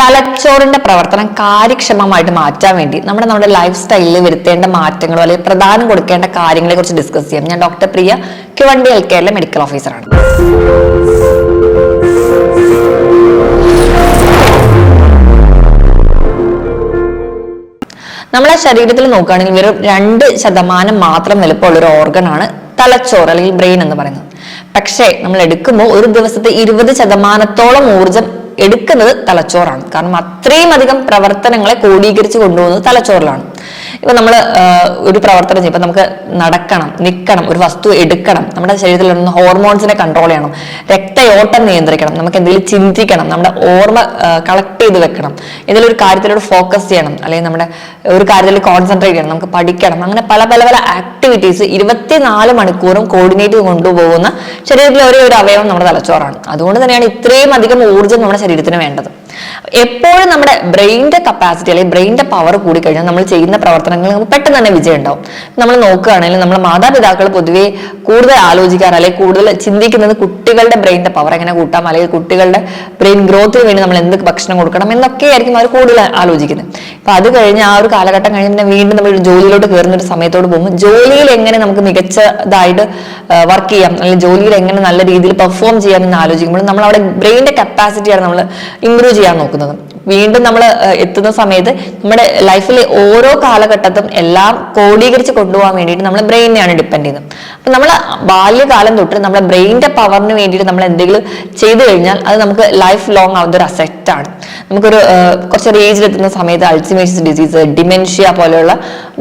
തലച്ചോറിന്റെ പ്രവർത്തനം കാര്യക്ഷമമായിട്ട് മാറ്റാൻ വേണ്ടി നമ്മുടെ നമ്മുടെ ലൈഫ് സ്റ്റൈലിൽ വരുത്തേണ്ട മാറ്റങ്ങളോ അല്ലെങ്കിൽ പ്രധാനം കൊടുക്കേണ്ട കാര്യങ്ങളെ കുറിച്ച് ഡിസ്കസ് ചെയ്യാം. ഞാൻ ഡോക്ടർ പ്രിയ ക്യുവണ്ടി ഹെൽത്ത് കെയറിലെ മെഡിക്കൽ ഓഫീസറാണ് നമ്മളെ ശരീരത്തിൽ നോക്കുകയാണെങ്കിൽ വെറും രണ്ട് ശതമാനം മാത്രം വലുപ്പമുള്ള ഒരു ഓർഗനാണ് തലച്ചോറ് അല്ലെങ്കിൽ ബ്രെയിൻ എന്ന് പറയുന്നത്. പക്ഷേ നമ്മൾ എടുക്കുമ്പോൾ ഒരു ദിവസത്തെ ഇരുപത് ശതമാനത്തോളം ഊർജം എടുക്കുന്നത് തലച്ചോറാണ്. കാരണം അത്രയും അധികം പ്രവർത്തനങ്ങളെ ക്രോഡീകരിച്ച് കൊണ്ടുപോകുന്നത് തലച്ചോറിലാണ്. ഇപ്പൊ നമ്മൾ ഒരു പ്രവർത്തനം ചെയ്യും. ഇപ്പൊ നമുക്ക് നടക്കണം നിൽക്കണം ഒരു വസ്തു എടുക്കണം. നമ്മുടെ ശരീരത്തിൽ നിന്ന് ഹോർമോൺസിനെ കൺട്രോൾ ചെയ്യണം. രക്തയോട്ടം നിയന്ത്രിക്കണം. നമുക്ക് എന്തെങ്കിലും ചിന്തിക്കണം. നമ്മുടെ ഓർമ്മ കളക്ട് ചെയ്ത് വെക്കണം. എന്തെങ്കിലും ഒരു കാര്യത്തിലൂടെ ഫോക്കസ് ചെയ്യണം. അല്ലെങ്കിൽ നമ്മുടെ ഒരു കാര്യത്തിൽ കോൺസെൻട്രേറ്റ് ചെയ്യണം. നമുക്ക് പഠിക്കണം. അങ്ങനെ പല പല പല ആക്ടിവിറ്റീസ് ഇരുപത്തിനാല് മണിക്കൂറും കോർഡിനേറ്റ് കൊണ്ടുപോകുന്ന ശരീരത്തിലെ ഒരേ ഒരു അവയവം നമ്മുടെ തലച്ചോറാണ്. അതുകൊണ്ട് തന്നെയാണ് ഇത്രയും അധികം ഊർജം നമ്മുടെ ശരീരത്തിന് വേണ്ടത്. എപ്പോഴും നമ്മുടെ ബ്രെയിനിന്റെ കപ്പാസിറ്റി അല്ലെങ്കിൽ ബ്രെയിനിന്റെ പവർ കൂടി കഴിഞ്ഞാൽ നമ്മൾ ചെയ്യുന്ന പ്രവർത്തനങ്ങൾ നമുക്ക് പെട്ടെന്ന് തന്നെ വിജയം ഉണ്ടാവും. നമ്മൾ നോക്കുകയാണെങ്കിൽ നമ്മൾ മാതാപിതാക്കൾ പൊതുവേ കൂടുതൽ ആലോചിക്കാറ് അല്ലെങ്കിൽ കൂടുതൽ ചിന്തിക്കുന്നത് കുട്ടികളുടെ ബ്രെയിനിന്റെ പവർ എങ്ങനെ കൂട്ടാം അല്ലെങ്കിൽ കുട്ടികളുടെ ബ്രെയിൻ ഗ്രോത്തിന് വേണ്ടി നമ്മൾ എന്ത് ഭക്ഷണം കൊടുക്കണം എന്നൊക്കെ ആയിരിക്കും അവർ കൂടുതൽ ആലോചിക്കുന്നത്. അപ്പൊ അത് കഴിഞ്ഞ് ആ ഒരു കാലഘട്ടം കഴിഞ്ഞ് വീണ്ടും നമ്മൾ ജോലിയിലോട്ട് കയറുന്ന ഒരു സമയത്തോട് പോകുമ്പോൾ ജോലിയിൽ എങ്ങനെ നമുക്ക് മികച്ചതായിട്ട് വർക്ക് ചെയ്യാം അല്ലെങ്കിൽ ജോലിയിൽ എങ്ങനെ നല്ല രീതിയിൽ പെർഫോം ചെയ്യാം എന്ന് ആലോചിക്കുമ്പോൾ നമ്മൾ അവിടെ ബ്രെയിനിന്റെ കപ്പാസിറ്റിയാണ് നമ്മൾ ഇമ്പ്രൂവ് ചെയ്യാൻ നോക്കുന്നത് വീണ്ടും നമ്മൾ എത്തുന്ന സമയത്ത് നമ്മുടെ ലൈഫിലെ ഓരോ കാലഘട്ടത്തും എല്ലാം ക്രോഡീകരിച്ച് കൊണ്ടുപോകാൻ വേണ്ടിയിട്ട് നമ്മൾ ബ്രെയിനെയാണ് ഡിപ്പെൻഡ് ചെയ്യുന്നത്. അപ്പൊ നമ്മൾ ബാല്യകാലം തൊട്ട് നമ്മുടെ ബ്രെയിനിന്റെ പവറിന് വേണ്ടിയിട്ട് നമ്മൾ എന്തെങ്കിലും ചെയ്തു കഴിഞ്ഞാൽ അത് നമുക്ക് ലൈഫ് ലോങ് ആവുന്ന ഒരു അസെറ്റാണ് നമുക്കൊരു കുറച്ച് റേജിൽ എത്തുന്ന സമയത്ത് അൾസിമേഴ്സ് ഡിസീസ് ഡിമെൻഷ്യ പോലെയുള്ള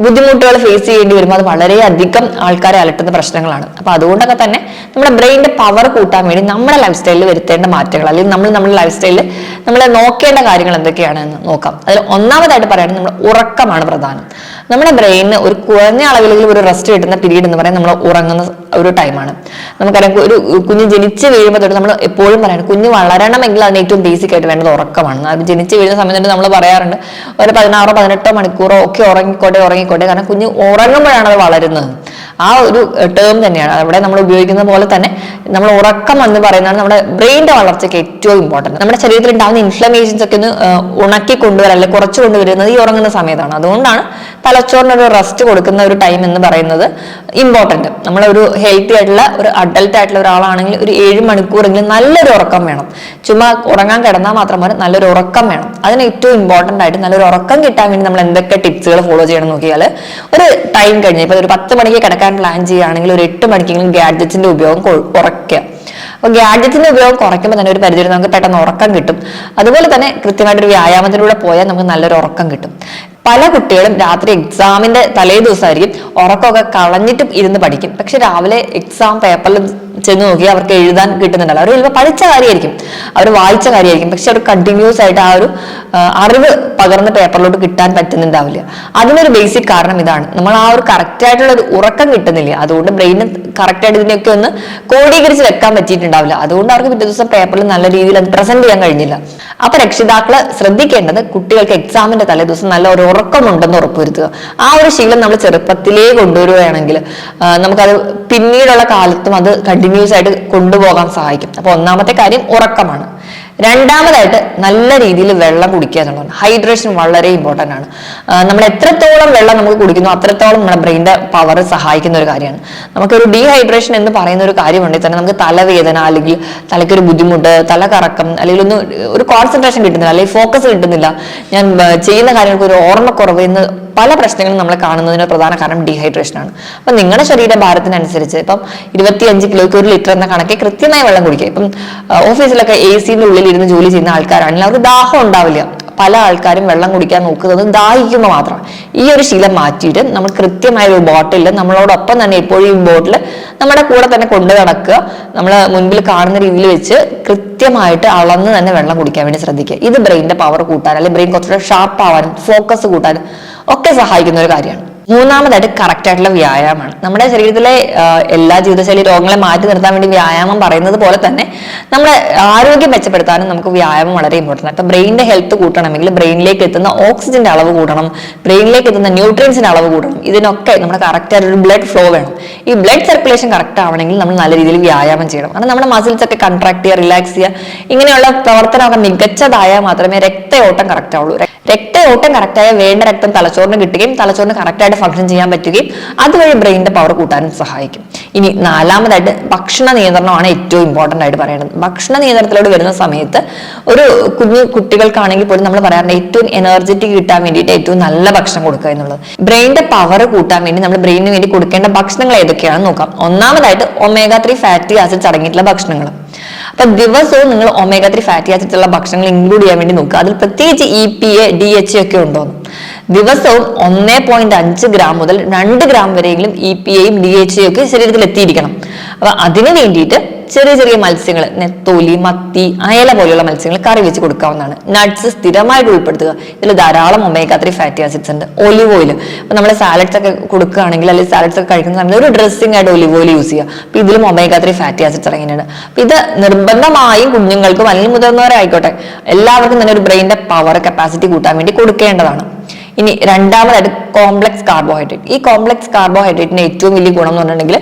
ബുദ്ധിമുട്ടുകൾ ഫേസ് ചെയ്യേണ്ടി വരുമ്പോൾ അത് വളരെയധികം ആൾക്കാരെ അലട്ടുന്ന പ്രശ്നങ്ങളാണ്. അപ്പൊ അതുകൊണ്ടൊക്കെ തന്നെ നമ്മുടെ ബ്രെയിനിന്റെ പവർ കൂട്ടാൻ വേണ്ടി നമ്മുടെ ലൈഫ് സ്റ്റൈലിൽ വരുത്തേണ്ട മാറ്റങ്ങൾ അല്ലെങ്കിൽ നമ്മൾ നമ്മുടെ ലൈഫ് സ്റ്റൈലിൽ നമ്മൾ നോക്കേണ്ട കാര്യങ്ങൾ എന്തൊക്കെയാണ് എന്ന് നോക്കാം. അതിൽ ഒന്നാമതായിട്ട് പറയുന്നത് നമ്മുടെ ഉറക്കമാണ് പ്രധാനം. നമ്മുടെ ബ്രെയിനിന് ഒരു കുറഞ്ഞ അളവിലെങ്കിലും ഒരു റെസ്റ്റ് കിട്ടുന്ന പീരീഡ് എന്ന് പറയുന്നത് നമ്മൾ ഉറങ്ങുന്ന ഒരു ടൈമാണ്. നമുക്കറിയാം ഒരു കുഞ്ഞ് ജനിച്ച് വീഴുമ്പോൾ തൊട്ട് നമ്മൾ എപ്പോഴും പറയണം കുഞ്ഞ് വളരണമെങ്കിൽ അതിന് ഏറ്റവും ബേസിക് ആയിട്ട് വേണ്ടത് ഉറക്കമാണ്. അത് ജനിച്ച് വീഴുന്ന സമയത്ത് നമ്മൾ പറയാറുണ്ട് ഒരു പതിനാറോ പതിനെട്ടോ മണിക്കൂറോ ഒക്കെ ഉറങ്ങിക്കോട്ടെ ഉറങ്ങിക്കോട്ടെ കാരണം കുഞ്ഞ് ഉറങ്ങുമ്പോഴാണ് അത് വളരുന്നത്. ആ ഒരു ടേം തന്നെയാണ്. അവിടെ നമ്മൾ ഉപയോഗിക്കുന്ന പോലെ തന്നെ നമ്മൾ ഉറക്കം എന്ന് പറയുന്നതാണ് നമ്മുടെ ബ്രെയിനിന്റെ വളർച്ചയ്ക്ക് ഏറ്റവും ഇമ്പോർട്ടന്റ് നമ്മുടെ ശരീരത്തിൽ ഉണ്ടാകുന്ന ഇൻഫ്ലമേഷൻസ് ഒക്കെ ഒന്ന് ഉണക്കി കൊണ്ടുവരാൻ അല്ലെങ്കിൽ കുറച്ച് കൊണ്ടുവരുന്നത് ഈ ഉറങ്ങുന്ന സമയത്താണ്. അതുകൊണ്ടാണ് തലച്ചോറിന് ഒരു റെസ്റ്റ് കൊടുക്കുന്ന ഒരു ടൈം എന്ന് പറയുന്നത് ഇമ്പോർട്ടന്റ് നമ്മളൊരു ഹെൽത്തി ആയിട്ടുള്ള ഒരു അഡൽട്ട് ആയിട്ടുള്ള ഒരാളാണെങ്കിൽ ഒരു ഏഴ് മണിക്കൂറെങ്കിലും നല്ലൊരു ഉറക്കം വേണം. ചുമ്മാ ഉറങ്ങാൻ കിടന്നാൽ മാത്രം പോരാ നല്ലൊരു ഉറക്കം വേണം. അതിന് ഏറ്റവും ഇമ്പോർട്ടന്റ് ആയിട്ട് നല്ലൊരു ഉറക്കം കിട്ടാൻ വേണ്ടി നമ്മൾ എന്തൊക്കെ ടിപ്സുകൾ ഫോളോ ചെയ്യണം നോക്കിയാൽ ഒരു ടൈം കഴിഞ്ഞ് ഇപ്പോൾ ഒരു പത്ത് മണിക്ക് കിടക്കാൻ പ്ലാൻ ചെയ്യുകയാണെങ്കിൽ ഒരു എട്ട് മണിക്കെങ്കിലും ഗ്യാഡ്ജറ്റിന്റെ ഉപയോഗം കുറയ്ക്കുക. അപ്പോൾ ഗാഡ്ജറ്റിന്റെ ഉപയോഗം കുറയ്ക്കുമ്പോൾ തന്നെ ഒരു പരിധി നമുക്ക് പെട്ടെന്ന് ഉറക്കം കിട്ടും. അതുപോലെ തന്നെ കൃത്യമായിട്ട് ഒരു വ്യായാമത്തിലൂടെ പോയാൽ നമുക്ക് നല്ലൊരു ഉറക്കം കിട്ടും. പല കുട്ടികളും രാത്രി എക്സാമിന്റെ തലേ ദിവസമായിരിക്കും ഉറക്കമൊക്കെ കളഞ്ഞിട്ട് ഇരുന്ന് പഠിക്കും. പക്ഷെ രാവിലെ എക്സാം പേപ്പറിൽ ചെന്ന് നോക്കി അവർക്ക് എഴുതാൻ കിട്ടുന്നുണ്ടല്ലോ. അവർ ചിലപ്പോൾ പഠിച്ച കാര്യമായിരിക്കും. അവർ വായിച്ച കാര്യമായിരിക്കും. പക്ഷെ അവർ കണ്ടിന്യൂസ് ആയിട്ട് ആ ഒരു അറിവ് പകർന്ന് പേപ്പറിലോട്ട് കിട്ടാൻ പറ്റുന്നുണ്ടാവില്ല. അതിനൊരു ബേസിക് കാരണം ഇതാണ്. നമ്മൾ ആ ഒരു കറക്റ്റ് ആയിട്ടുള്ള ഒരു ഉറക്കം കിട്ടുന്നില്ല. അതുകൊണ്ട് ബ്രെയിന് കറക്റ്റ് ആയിട്ട് ഇതിനെയൊക്കെ ഒന്ന് കോഡീകരിച്ച് വെക്കാൻ പറ്റിയിട്ടുണ്ടാവില്ല. അതുകൊണ്ട് അവർക്ക് പിറ്റേ ദിവസം പേപ്പറിൽ നല്ല രീതിയിൽ അത് പ്രസന്റ് ചെയ്യാൻ കഴിഞ്ഞില്ല. അപ്പൊ രക്ഷിതാക്കൾ ശ്രദ്ധിക്കേണ്ടത് കുട്ടികൾക്ക് എക്സാമിന്റെ തലേ ദിവസം നല്ല ഒരു ഉറക്കമുണ്ടെന്ന് ഉറപ്പുവരുത്തുക. ആ ഒരു ശീലം നമ്മൾ ചെറുപ്പത്തിലേ കൊണ്ടുവരികയാണെങ്കിൽ നമുക്കത് പിന്നീടുള്ള കാലത്തും അത് കണ്ടിന്യൂസ് ആയിട്ട് കൊണ്ടുപോകാൻ സഹായിക്കും. അപ്പൊ ഒന്നാമത്തെ കാര്യം ഉറക്കമാണ്. രണ്ടാമതായിട്ട് നല്ല രീതിയിൽ വെള്ളം കുടിക്കുക എന്നുള്ളതാണ്. ഹൈഡ്രേഷൻ വളരെ ഇമ്പോർട്ടന്റ് ആണ്. നമ്മൾ എത്രത്തോളം വെള്ളം നമുക്ക് കുടിക്കുന്നു അത്രത്തോളം നമ്മുടെ ബ്രെയിനിന്റെ പവർ സഹായിക്കുന്ന ഒരു കാര്യമാണ്. നമുക്കൊരു ഡീഹൈഡ്രേഷൻ എന്ന് പറയുന്ന ഒരു കാര്യമുണ്ടെങ്കിൽ തന്നെ നമുക്ക് തലവേദന അല്ലെങ്കിൽ തലയ്ക്കൊരു ബുദ്ധിമുട്ട് തല കറക്കം അല്ലെങ്കിൽ ഒന്ന് ഒരു കോൺസെൻട്രേഷൻ കിട്ടുന്നില്ല അല്ലെങ്കിൽ ഫോക്കസ് കിട്ടുന്നില്ല. ഞാൻ ചെയ്യുന്ന കാര്യങ്ങൾക്ക് ഒരു ഓർമ്മക്കുറവ് എന്ന് പല പ്രശ്നങ്ങളും നമ്മൾ കാണുന്നതിന് പ്രധാന കാരണം ഡീഹൈഡ്രേഷൻ ആണ്. അപ്പൊ നിങ്ങളുടെ ശരീരഭാരത്തിനനുസരിച്ച് ഇപ്പം ഇരുപത്തിയഞ്ച് കിലോയ്ക്ക് ഒരു ലിറ്റർ എന്ന കണക്കെ കൃത്യമായി വെള്ളം കുടിക്കുക. ഇപ്പം ഓഫീസിലൊക്കെ എ സിന്റെ ഉള്ളിൽ ഇരുന്ന് ജോലി ചെയ്യുന്ന ആൾക്കാരാണെങ്കിൽ അവർക്ക് ദാഹം ഉണ്ടാവില്ല. പല ആൾക്കാരും വെള്ളം കുടിക്കാൻ നോക്കുന്നത് ദാഹിക്കുമ്പോൾ മാത്രം. ഈ ഒരു ശീലം മാറ്റിയിട്ട് നമ്മൾ കൃത്യമായ ഒരു ബോട്ടിൽ നമ്മളോടൊപ്പം തന്നെ എപ്പോഴും ഈ ബോട്ടിൽ നമ്മുടെ കൂടെ തന്നെ കൊണ്ടു നടക്കുക. നമ്മൾ മുൻപിൽ കാണുന്ന രീതിയിൽ വെച്ച് കൃത്യമായിട്ട് അളന്ന് തന്നെ വെള്ളം കുടിക്കാൻ വേണ്ടി ശ്രദ്ധിക്കുക. ഇത് ബ്രെയിനിന്റെ പവർ കൂട്ടാൻ അല്ലെങ്കിൽ ബ്രെയിൻ കുറച്ചുകൂടെ ഷാർപ്പ് ആവാനും ഫോക്കസ് കൂട്ടാനും ഒക്കെ സഹായിക്കുന്ന ഒരു കാര്യമാണ്. മൂന്നാമതായിട്ട് കറക്റ്റ് ആയിട്ടുള്ള വ്യായാമമാണ്. നമ്മുടെ ശരീരത്തിലെ എല്ലാ ജീവിതശൈലി രോഗങ്ങളെ മാറ്റി നിർത്താൻ വേണ്ടി വ്യായാമം പറയുന്നത് പോലെ തന്നെ നമ്മുടെ ആരോഗ്യം മെച്ചപ്പെടുത്താനും നമുക്ക് വ്യായാമം വളരെ ഇമ്പോർട്ടന്റ് ഇപ്പൊ ബ്രെയിനിന്റെ ഹെൽത്ത് കൂട്ടണമെങ്കിൽ ബ്രെയിനിലേക്ക് എത്തുന്ന ഓക്സിജന്റെ അളവ് കൂടണം ബ്രെയിനിലേക്ക് എത്തുന്ന ന്യൂട്രിയൻസിന്റെ അളവ് കൂടണം. ഇതിനൊക്കെ നമ്മുടെ കറക്റ്റ് ഒരു ബ്ലഡ് ഫ്ലോ വേണം. ഈ ബ്ലഡ് സർക്കുലേഷൻ കറക്റ്റ് ആവണമെങ്കിൽ നമ്മൾ നല്ല രീതിയിൽ വ്യായാമം ചെയ്യണം. കാരണം നമ്മുടെ മസിൽസ് ഒക്കെ കൺട്രാക്ട് ചെയ്യുക റിലാക്സ് ചെയ്യുക ഇങ്ങനെയുള്ള പ്രവർത്തനമൊക്കെ മികച്ചതായാൽ മാത്രമേ രക്തയോട്ടം കറക്റ്റ് ആവുള്ളൂ. രക്തയോട്ടം കറക്റ്റായ വേണ്ട രക്തം തലച്ചോറിന് കിട്ടുകയും തലച്ചോറിന് കറക്റ്റായിട്ട് ഫംഗ്ഷൻ ചെയ്യാൻ പറ്റുകയും അതുവഴി ബ്രെയിനിന്റെ പവർ കൂട്ടാനും സഹായിക്കും. ഇനി നാലാമതായിട്ട് ഭക്ഷണ നിയന്ത്രണമാണ് ഏറ്റവും ഇമ്പോർട്ടന്റ് ആയിട്ട് പറയുന്നത്. ഭക്ഷണ നിയന്ത്രണത്തിലൂടെ വരുന്ന സമയത്ത് ഒരു കുഞ്ഞു കുട്ടികൾക്കാണെങ്കിൽ പോലും നമ്മൾ പറയാറുണ്ട് ഏറ്റവും എനർജറ്റിക് കിട്ടാൻ വേണ്ടിയിട്ട് ഏറ്റവും നല്ല ഭക്ഷണം കൊടുക്കുക എന്നുള്ളത്. ബ്രെയിനിന്റെ പവർ കൂട്ടാൻ വേണ്ടി നമ്മൾ ബ്രെയിനിന് വേണ്ടി കൊടുക്കേണ്ട ഭക്ഷണങ്ങൾ ഏതൊക്കെയാണെന്ന് നോക്കാം. ഒന്നാമതായിട്ട് ഒമേഗ ത്രീ ഫാറ്റി ആസിഡ് അടങ്ങിയിട്ടുള്ള ഭക്ഷണങ്ങൾ. അപ്പൊ ദിവസവും നിങ്ങൾ ഒമേഗ ത്രീ ഫാറ്റി ആസിഡ് ഉള്ള ഭക്ഷണങ്ങൾ ഇൻക്ലൂഡ് ചെയ്യാൻ വേണ്ടി നോക്കുക. അതിൽ പ്രത്യേകിച്ച് E P A D H ഒക്കെ ഉണ്ടോന്ന് ദിവസവും ഒന്നേ പോയിന്റ് അഞ്ച് ഗ്രാം മുതൽ രണ്ട് ഗ്രാം വരെയെങ്കിലും ഇ പി എയും ഡി എച്ച് ഒക്കെ ശരീരത്തിൽ എത്തിയിരിക്കണം. അപ്പൊ അതിന് വേണ്ടിയിട്ട് ചെറിയ ചെറിയ മത്സ്യങ്ങൾ നെത്തോലി മത്തി അയല പോലെയുള്ള മത്സ്യങ്ങൾ കറി വെച്ച് കൊടുക്കാവുന്നതാണ്. നട്ട്സ് സ്ഥിരമായിട്ട് ഉൾപ്പെടുത്തുക. ഇതിൽ ധാരാളം ഒമേഗ ത്രീ ഫാറ്റി ആസിഡ്സ് ഉണ്ട്. ഒലിവ് ഓയിൽ അപ്പൊ നമ്മൾ സാലഡ്സ് ഒക്കെ കൊടുക്കുകയാണെങ്കിൽ അല്ലെങ്കിൽ സാലഡ്സ് ഒക്കെ കഴിക്കുന്ന സമയത്ത് ഒരു ഡ്രസ്സിംഗ് ആയിട്ട് ഒലിവ് ഓയിൽ യൂസ് ചെയ്യുക. അപ്പൊ ഇതിലും ഒമേഗ ത്രീ ഫാറ്റി ആസിഡ്സ് ഇറങ്ങിയിട്ടുണ്ട്. അപ്പൊ ഇത് നിർബന്ധമായും കുഞ്ഞുങ്ങൾക്കും അല്ലെങ്കിൽ മുതിർന്നവരായിക്കോട്ടെ എല്ലാവർക്കും തന്നെ ഒരു ബ്രെയിനിന്റെ പവർ കപ്പാസിറ്റി കൂട്ടാൻ വേണ്ടി കൊടുക്കേണ്ടതാണ്. ഇനി രണ്ടാമതായിട്ട് കോംപ്ലക്സ് കാർബോഹൈഡ്രേറ്റ് ഈ കോംപ്ലക്സ് കാർബോഹൈഡ്രേറ്റിന്റെ ഏറ്റവും വലിയ ഗുണം എന്ന് പറഞ്ഞിട്ടുണ്ടെങ്കിൽ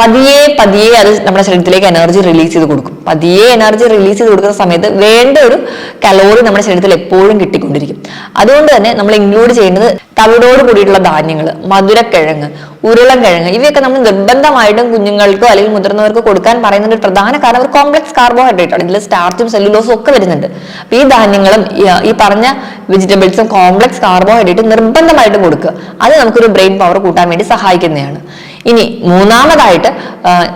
പതിയെ പതിയെ അത് നമ്മുടെ ശരീരത്തിലേക്ക് എനർജി റിലീസ് ചെയ്ത് കൊടുക്കും. പതിയെ എനർജി റിലീസ് ചെയ്ത് കൊടുക്കുന്ന സമയത്ത് വേണ്ട ഒരു കലോറി നമ്മുടെ ശരീരത്തിൽ എപ്പോഴും കിട്ടിക്കൊണ്ടിരിക്കും. അതുകൊണ്ട് തന്നെ നമ്മൾ ഇൻക്ലൂഡ് ചെയ്യുന്നത് തവിടോട് കൂടിയിട്ടുള്ള ധാന്യങ്ങൾ മധുരക്കിഴങ്ങ് ഉരുളക്കിഴങ്ങ് ഇവയൊക്കെ നമ്മൾ നിർബന്ധമായിട്ടും കുഞ്ഞുങ്ങൾക്കോ അല്ലെങ്കിൽ മുതിർന്നവർക്കോ കൊടുക്കാൻ പറയുന്ന ഒരു പ്രധാന കാരണം ഒരു കോംപ്ലക്സ് കാർബോഹൈഡ്രേറ്റ് ആണ്. ഇതിൽ സ്റ്റാർച്ചും സെല്ലുലോസും ഒക്കെ വരുന്നുണ്ട്. ഈ ധാന്യങ്ങളും ഈ പറഞ്ഞ വെജിറ്റബിൾസും കോംപ്ലക്സ് കാർബോഹൈഡ്രേറ്റ് നിർബന്ധമായിട്ടും കൊടുക്കുക. അത് നമുക്കൊരു ബ്രെയിൻ പവർ കൂട്ടാൻ വേണ്ടി സഹായിക്കുന്നതാണ്. ഇനി മൂന്നാമതായിട്ട്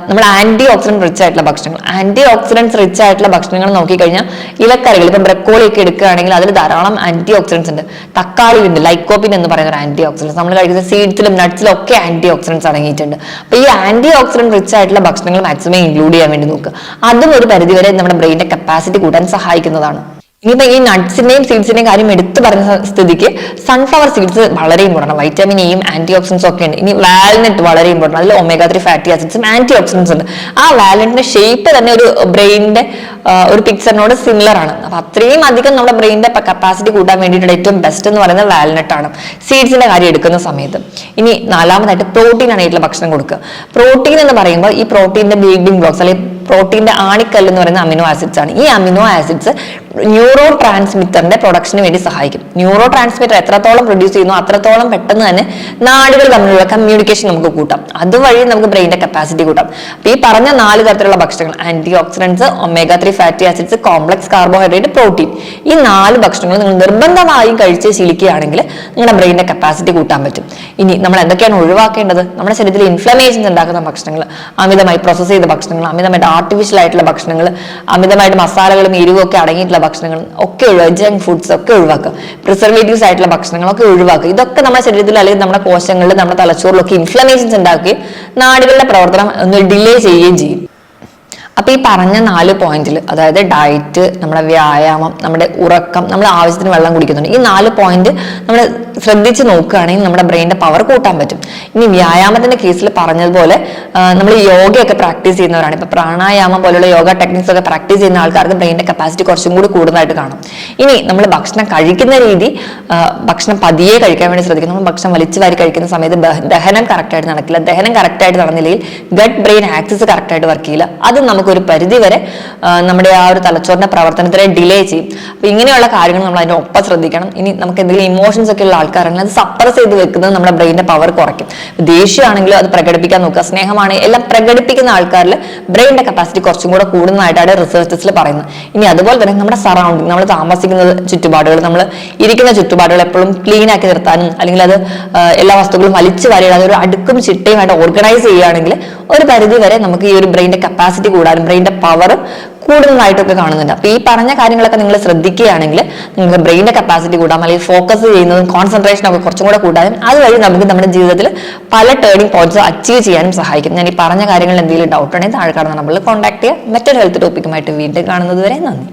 നമ്മൾ ആന്റി ഓക്സിഡന്റ് റിച്ച് ആയിട്ടുള്ള ഭക്ഷണങ്ങൾ. ആന്റി ഓക്സിഡൻസ് റിച്ച് ആയിട്ടുള്ള ഭക്ഷണങ്ങൾ നോക്കിക്കഴിഞ്ഞാൽ ഇലക്കറികൾ ഇപ്പം ബ്രക്കോളി ഒക്കെ എടുക്കുകയാണെങ്കിൽ അതിൽ ധാരാളം ആന്റി ഓക്സിഡൻസ് ഉണ്ട്. തക്കാളി ഉണ്ട് ലൈക്കോപ്പിൻ എന്ന് പറയുന്ന ഒരു ആന്റി ഓക്സിഡൻസ് നമ്മൾ കഴിക്കുന്ന സീഡ്സിലും നട്ട്സിലും ഒക്കെ ആന്റി ഓക്സിഡൻസ് അടങ്ങിയിട്ടുണ്ട്. അപ്പൊ ഈ ആന്റി ഓക്സിഡന്റ് റിച്ച് ആയിട്ടുള്ള ഭക്ഷണങ്ങൾ മാക്സിമം ഇൻക്ലൂഡ് ചെയ്യാൻ വേണ്ടി നോക്കുക. അതും ഒരു പരിധിവരെ നമ്മുടെ ബ്രെയിനിന്റെ കപ്പാസിറ്റി കൂട്ടാൻ സഹായിക്കുന്നതാണ്. ഇനിയിപ്പോ ഈ നട്ട്സിന്റെയും സീഡ്സിന്റെയും കാര്യം എടുത്തു പറഞ്ഞ സ്ഥിതിക്ക് സൺഫ്ലവർ സീഡ്സ് വളരെ ഇമ്പോർട്ടന്റ് വൈറ്റമിൻ എയും ആന്റി ഓക്സിഡൻസും ഒക്കെ ഉണ്ട്. ഇനി വാൽനട്ട് വളരെ ഇമ്പോർട്ടന്റ് അതിൽ ഒമേഗ ത്രീ ഫാറ്റി ആസിഡ്സും ആന്റി ഓക്സിഡൻസ് ഉണ്ട്. ആ വാൽനട്ടിന്റെ ഷേപ്പ് തന്നെ ഒരു ബ്രെയിനിന്റെ ഒരു പിക്ചറിനോട് സിമിലർ ആണ്. അപ്പൊ അത്രയും അധികം നമ്മുടെ ബ്രെയിനിന്റെ കപ്പാസിറ്റി കൂട്ടാൻ വേണ്ടിയിട്ടുള്ള ഏറ്റവും ബെസ്റ്റ് എന്ന് പറയുന്നത് വാൽനട്ട് ആണ് സീഡ്സിന്റെ കാര്യം എടുക്കുന്ന സമയത്ത്. ഇനി നാലാമതായിട്ട് പ്രോട്ടീൻ ആണ് ആയിട്ടുള്ള ഭക്ഷണം കൊടുക്കുക. പ്രോട്ടീൻ എന്ന് പറയുമ്പോൾ ഈ പ്രോട്ടീന്റെ ബിൽഡിംഗ് ബ്ലോക്സ് അല്ലെങ്കിൽ പ്രോട്ടീന്റെ ആണിക്കല്ല് എന്ന് പറയുന്ന അമിനോ ആസിഡ്സ് ആണ്. ഈ അമിനോ ആസിഡ്സ് ന്യൂറോ ട്രാൻസ്മിറ്ററിന്റെ പ്രൊഡക്ഷന് വേണ്ടി സഹായിക്കും. ന്യൂറോ ട്രാൻസ്മിറ്റർ എത്രത്തോളം പ്രൊഡ്യൂസ് ചെയ്യുന്നു അത്രത്തോളം പെട്ടെന്ന് തന്നെ നാടുകൾ തമ്മിലുള്ള കമ്മ്യൂണിക്കേഷൻ നമുക്ക് കൂട്ടാം. അതുവഴി നമുക്ക് ബ്രെയിനിന്റെ കപ്പാസിറ്റി കൂട്ടാം. അപ്പൊ ഈ പറഞ്ഞ നാല് തരത്തിലുള്ള ഭക്ഷണങ്ങൾ antioxidants omega three fatty acids complex carbohydrate protein ഈ നാല് ഭക്ഷണങ്ങൾ നിങ്ങൾ നിർബന്ധമായും കഴിച്ച് ശീലിക്കുകയാണെങ്കിൽ നിങ്ങളുടെ ബ്രെയിനിന്റെ കപ്പാസിറ്റി കൂട്ടാൻ പറ്റും. ഇനി നമ്മൾ എന്തൊക്കെയാണ് ഒഴിവാക്കേണ്ടത്? നമ്മുടെ ശരീരത്തിൽ ഇൻഫ്ലമേഷൻസ് ഉണ്ടാക്കുന്ന ഭക്ഷണങ്ങൾ അമിതമായി പ്രോസസ് ചെയ്ത ഭക്ഷണങ്ങൾ അമിതമായിട്ട് ആർട്ടിഫിഷ്യൽ ആയിട്ടുള്ള ഭക്ഷണങ്ങൾ അമിതമായിട്ട് മസാലകളും എരിവും ഒക്കെ അടങ്ങിയിട്ടുള്ള ഭക്ഷണങ്ങൾ ഒക്കെ ഒഴിവാക്കുക ജങ്ക് ഫുഡ്സ് ഒക്കെ ഒഴിവാക്കുക പ്രിസർവേറ്റീവ്സ് ആയിട്ടുള്ള ഭക്ഷണങ്ങളൊക്കെ ഒഴിവാക്കുക. ഇതൊക്കെ നമ്മുടെ ശരീരത്തിൽ അല്ലെങ്കിൽ നമ്മുടെ കോശങ്ങളിൽ നമ്മുടെ തലച്ചോറിലൊക്കെ ഇൻഫ്ലമേഷൻസ് ഉണ്ടാക്കുകയും നാടുകളുടെ പ്രവർത്തനം ഒന്ന് ഡിലേ ചെയ്യുകയും ചെയ്യും. അപ്പൊ ഈ പറഞ്ഞ നാല് പോയിന്റിൽ അതായത് ഡയറ്റ് നമ്മുടെ വ്യായാമം നമ്മുടെ ഉറക്കം നമ്മൾ ആവശ്യത്തിന് വെള്ളം കുടിക്കുന്നുണ്ട്. ഈ നാല് പോയിന്റ് നമ്മൾ ശ്രദ്ധിച്ച് നോക്കുകയാണെങ്കിൽ നമ്മുടെ ബ്രെയിനിന്റെ പവർ കൂട്ടാൻ പറ്റും. ഇനി വ്യായാമത്തിന്റെ കേസിൽ പറഞ്ഞതുപോലെ നമ്മൾ യോഗയൊക്കെ പ്രാക്ടീസ് ചെയ്യുന്നവരാണ്. ഇപ്പൊ പ്രാണായാമം പോലുള്ള യോഗ ടെക്നിക്സ് ഒക്കെ പ്രാക്ടീസ് ചെയ്യുന്ന ആൾക്കാർക്ക് ബ്രെയിനിന്റെ കപ്പാസിറ്റി കുറച്ചും കൂടി കൂടുതലായിട്ട് കാണും. ഇനി നമ്മൾ ഭക്ഷണം കഴിക്കുന്ന രീതി ഭക്ഷണം പതിയെ കഴിക്കാൻ വേണ്ടി ശ്രദ്ധിക്കുന്നു നമ്മൾ ഭക്ഷണം വലിച്ചു വാരി കഴിക്കുന്ന സമയത്ത് ദഹനം കറക്റ്റായിട്ട് നടക്കില്ല. ദഹനം കറക്റ്റായിട്ട് നടന്നില്ലെങ്കിൽ ഗട്ട് ബ്രെയിൻ ആക്സിസ് കറക്റ്റായിട്ട് വർക്ക് ചെയ്യില്ല. അത് നമുക്കൊരു പരിധി വരെ നമ്മുടെ ആ ഒരു തലച്ചോറിന്റെ പ്രവർത്തനത്തിനെ ഡിലേ ചെയ്യും. അപ്പൊ ഇങ്ങനെയുള്ള കാര്യങ്ങൾ നമ്മൾ അതിന്റെ ഒപ്പം ശ്രദ്ധിക്കണം. ഇനി നമുക്ക് എന്തെങ്കിലും ഇമോഷൻസ് ഒക്കെ ഉള്ള ആൾക്കാരാണെങ്കിൽ അത് സപ്രസ് ചെയ്ത് വെക്കുന്നത് നമ്മുടെ ബ്രെയിനിന്റെ പവർ കുറയ്ക്കും. ദേഷ്യമാണെങ്കിലും അത് പ്രകടിപ്പിക്കാൻ നോക്കുക. സ്നേഹമാണ് എല്ലാം പ്രകടിപ്പിക്കുന്ന ആൾക്കാരിൽ ബ്രെയിനിന്റെ കപ്പാസിറ്റി കുറച്ചും കൂടെ കൂടുന്നതായിട്ടാണ് റിസർച്ചസിൽ പറയുന്നത്. ഇനി അതുപോലെ തന്നെ നമ്മുടെ സറൗണ്ടിങ് നമ്മൾ താമസിക്കുന്ന ചുറ്റുപാടുകൾ നമ്മൾ ഇരിക്കുന്ന ചുറ്റുപാടുകൾ എപ്പോഴും ക്ലീൻ ആക്കി നിർത്താനും അല്ലെങ്കിൽ അത് എല്ലാ വസ്തുക്കളും വലിച്ചു വാരിയിടാതെ അതൊരു അടുക്കും ചിട്ടയുമായിട്ട് ഓർഗനൈസ് ചെയ്യുകയാണെങ്കിൽ ഒരു പരിധി വരെ നമുക്ക് ഈ ഒരു ബ്രെയിനിന്റെ കപ്പാസിറ്റി കൂടാനും ബ്രെയിനിന്റെ പവർ കൂടുന്നതായിട്ടൊക്കെ കാണുന്നുണ്ട്. അപ്പൊ ഈ പറഞ്ഞ കാര്യങ്ങളൊക്കെ നിങ്ങൾ ശ്രദ്ധിക്കുകയാണെങ്കിൽ നിങ്ങൾക്ക് ബ്രെയിനിന്റെ കപ്പാസിറ്റി കൂടാം അല്ലെങ്കിൽ ഫോക്കസ് ചെയ്യുന്നതും കോൺസെൻട്രേഷൻ ഒക്കെ കുറച്ചും കൂടെ കൂടാനും അതുവഴി നമുക്ക് നമ്മുടെ ജീവിതത്തിൽ പല ടേണിംഗ് പോയിന്റ്സ് അച്ചീവ് ചെയ്യാനും സഹായിക്കും. ഞാൻ ഈ പറഞ്ഞ കാര്യങ്ങളിൽ എന്തെങ്കിലും ഡൗട്ട് ഉണ്ടെങ്കിൽ താഴെ കാണുന്ന നമ്പറിൽ കോൺടാക്ട് ചെയ്യുക. മറ്റൊരു ഹെൽത്ത് ടോപ്പിക്കുമായിട്ട് വീണ്ടും കാണുന്നത് വരെ നന്ദി.